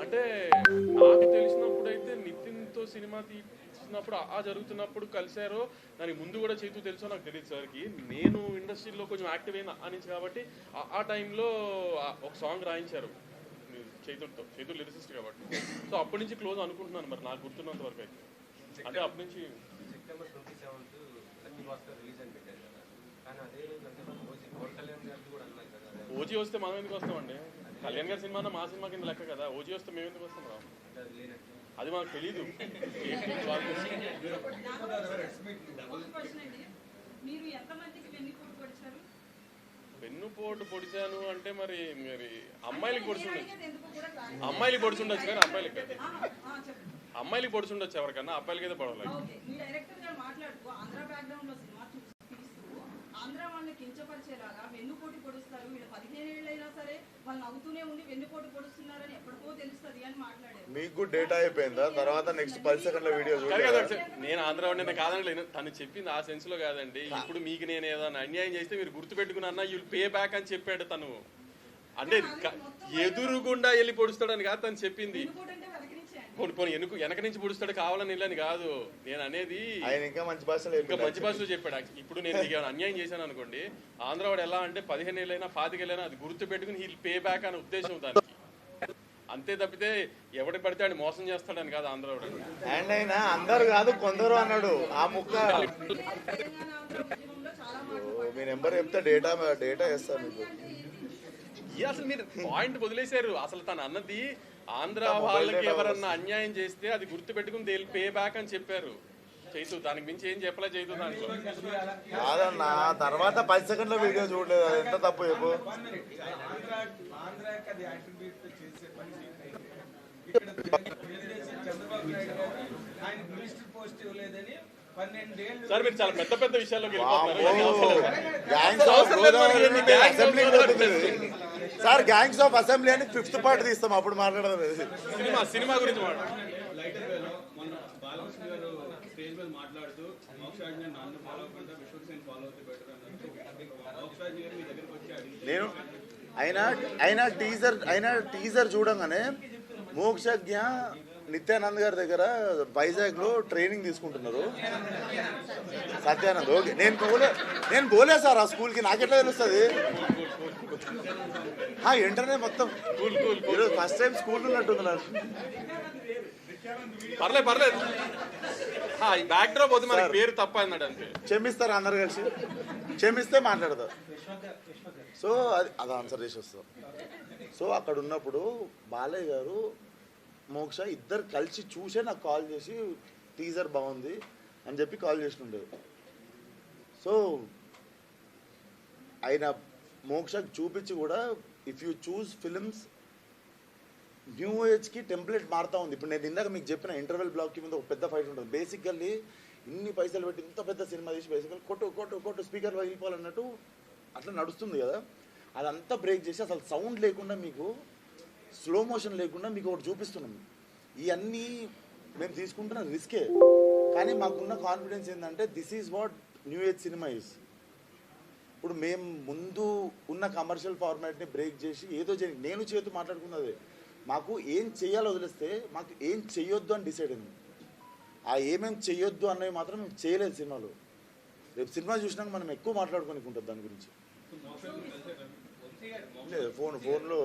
అంటే నాకు తెలిసినప్పుడు అయితే నితిన్తో సినిమా తీసినప్పుడు ఆ జరుగుతున్నప్పుడు కలిశారో దానికి ముందు కూడా చేతు తెలుసో నాకు తెలియదు సార్కి. నేను ఇండస్ట్రీలో కొంచెం యాక్టివ్ అయిన ఆ నుంచి కాబట్టి ఆ- టైంలో ఒక సాంగ్ రాయించారు. చైతులతో చైతు లిరిసిస్ట్ కాబట్టి. సో అప్పటి నుంచి క్లోజ్ అనుకుంటున్నాను మరి నాకు గుర్తున్నంత వరకు అయితే. అంటే అప్పటి నుంచి September twenty seventh Bhaskar release అని పెట్టారు కదా. కానీ అదే రోజు గారికి కూడా అన్నారు కదా. ఓజీ వస్తే మనం ఎందుకు వస్తామండి? కళ్యాణ్ గారి సినిమా మా సినిమా కింద లెక్క కదా. ఓజీ వస్తే మేము ఎందుకు వస్తాం రా అది మాకు తెలీదు. వెన్నుపోటు పొడిచాను అంటే మరి మరి అమ్మాయిలకి పొడిచుండొచ్చు. అమ్మాయిలకి పొడిచుండొచ్చు కానీ అబ్బాయిలకి కాదు. అమ్మాయిలకి పొడిచుండొచ్చు ఎవరికన్నా అబ్బాయిలకి అయితే పడవలేదు ఓకే మీ డైరెక్టర్ గారు మాట్లాడుతూ ఆంధ్ర వాళ్ళని కించపరిచేలాగా వెన్నుపోటు పొడుస్తారు. వీళ్ళు పదిహేను ఏళ్ళైనా సరే వాళ్ళు నవ్వుతూనే ఉండి వెన్నుపోటు పొడుస్తున్నారని ఎప్పటికో తెలుస్తుంది అని మాట్లాడారు. మీకు కూడా డేటా అయిపోయిందా? తర్వాత నెక్స్ట్ పది సెకండ్ల వీడియో నేను ఆంధ్ర వాడిని కాదండి తను చెప్పింది ఆ సెన్స్లో కాదండి. ఇప్పుడు మీకు నేను ఏదైనా అన్యాయం చేస్తే మీరు గుర్తు పెట్టుకున్నా యూ పే బ్యాక్ అని చెప్పాడు తను. అంటే ఎదురుగుండా వెళ్ళి పొడుస్తాడని కాదు తను చెప్పింది. పోనీ పోనీ వెనుక వెనక నుంచి పొడుస్తాడు కావాలని వెళ్ళని కాదు. నేను అనేది ఆయన ఇంకా మంచి భాషలో ఇంకా మంచి భాషలో చెప్పాడు. ఇప్పుడు నేను నీకు అన్యాయం చేశాను అనుకోండి ఆంధ్రవాడు ఎలా అంటే పదిహేను ఏళ్ళైనా పాతికేళ్ళైనా అది గుర్తు పెట్టుకుని హీల్ పే బ్యాక్ అనే ఉద్దేశం దానికి. అంతే తప్పితే ఎవడి పడితే ఆయన మోసం చేస్తాడని కాదు ఆంధ్రవాడు అండ్ అయినా అందరు కాదు కొందరు అన్నాడు. ఆ ముక్క. ఆంధ్ర మీ నెంబర్ చెప్తే డేటా డేటా వేస్తాను మీకు. అసలు మీరు పాయింట్ వదిలేశారు. అసలు తను అన్నది ఆంధ్ర వాళ్ళకి ఎవరన్నా అన్యాయం చేస్తే అది గుర్తు పెట్టుకుని పే బ్యాక్ అని చెప్పారు. చైతు దానికి మించి ఏం చెప్పలే చైతు దాంట్లో? కాదన్నా తర్వాత పది సెకండ్ల వీడియో చూడలేదు. అది ఎంత తప్పు చెప్పు? ఆంధ్ర ఆంధ్రాకి అది అట్రిబ్యూట్ చేసే పని ఇక్కడ తెలుగుదేశం చంద్రబాబు నాయుడు గారు ఆయన మినిస్టర్ పోస్ట్ ఇవ్వలేదని సార్ మీరు చాలా పెద్ద పెద్ద పోతుంది. సార్. గ్యాంగ్స్ ఆఫ్ అసెంబ్లీ అని ఫిఫ్త్ పార్ట్ తీస్తాం అప్పుడు మాట్లాడదాం. సినిమా సినిమా గురించి మాట్లాడు. లైటర్ వేలో మొన్న బాలకృష్ణ గారు స్టేజ్ మీద మాట్లాడుతూ మోక్షరాజ్ గారు నన్ను ఫాలో అవ్వకుండా విశ్వక్సేన్ ఫాలో అవుతే బెటర్ అన్నారు మోక్షరాజ్ గారు మీ దగ్గరకు వచ్చి అడిగితే నేను అయినా అయినా టీజర్ అయినా టీజర్ చూడంగానే మోక్షజ్ఞ నిత్యానంద్ గారి దగ్గర వైజాగ్లో ట్రైనింగ్ తీసుకుంటున్నారు. సత్యానంద్ ఓకే. నేను పోలే నేను పోలే సార్ ఆ స్కూల్కి నాకెట్లా తెలుస్తుంది? ఇంటర్నే మొత్తం. ఈరోజు ఫస్ట్ టైం స్కూల్ ఉన్నట్టుంది నాకు. పర్లేదు పర్లేదు బ్యాక్ డ్రాప్ వద్దు మనకి పేరు తప్ప అన్నాడు అంతే క్షమిస్తారు అందరు కలిసి. క్షమిస్తే మాట్లాడతారు సో అది అది ఆన్సర్ చేసి వస్తాం. సో అక్కడ ఉన్నప్పుడు బాలయ్య గారు మోక్ష ఇద్దరు కలిసి చూసే నాకు కాల్ చేసి టీజర్ బాగుంది అని చెప్పి కాల్ చేస్తుండే. సో ఆయన మోక్షకు చూపించి కూడా if you choose films new ఏజ్కి టెంప్లెట్ మారుతా ఉంది. ఇప్పుడు నేను ఇందాక మీకు చెప్పిన ఇంటర్వెల్ బ్లాక్కి మీద ఒక పెద్ద ఫైట్ ఉంటుంది. బేసికల్లీ ఇన్ని పైసలు పెట్టి ఇంత పెద్ద సినిమా తీసి బేసికల్ కొట్టు కొట్టు కొట్టు స్పీకర్ పగిలిపోవాలన్నట్టు అట్లా నడుస్తుంది కదా. అదంతా బ్రేక్ చేసి అసలు సౌండ్ లేకుండా మీకు స్లో మోషన్ లేకుండా మీకు ఒకటి చూపిస్తున్నాం. ఇవన్నీ మేము తీసుకుంటున్న రిస్కే. కానీ మాకున్న కాన్ఫిడెన్స్ ఏంటంటే this is what new age cinema is ఇప్పుడు మేము ముందు ఉన్న కమర్షియల్ ఫార్మాట్ని బ్రేక్ చేసి ఏదో చేయ నేను చేతు మాట్లాడుకున్నదే. మాకు ఏం చేయాలో వదిలేస్తే మాకు ఏం చెయ్యొద్దు అని డిసైడ్ అయింది. ఆ ఏమేం చెయ్యొద్దు అన్నవి మాత్రం మేము చేయలేదు సినిమాలో. రేపు సినిమా చూసినాక మనం ఎక్కువ మాట్లాడుకోనికి ఉంటుంది దాని గురించి. లేదు ఫోన్ ఫోన్లో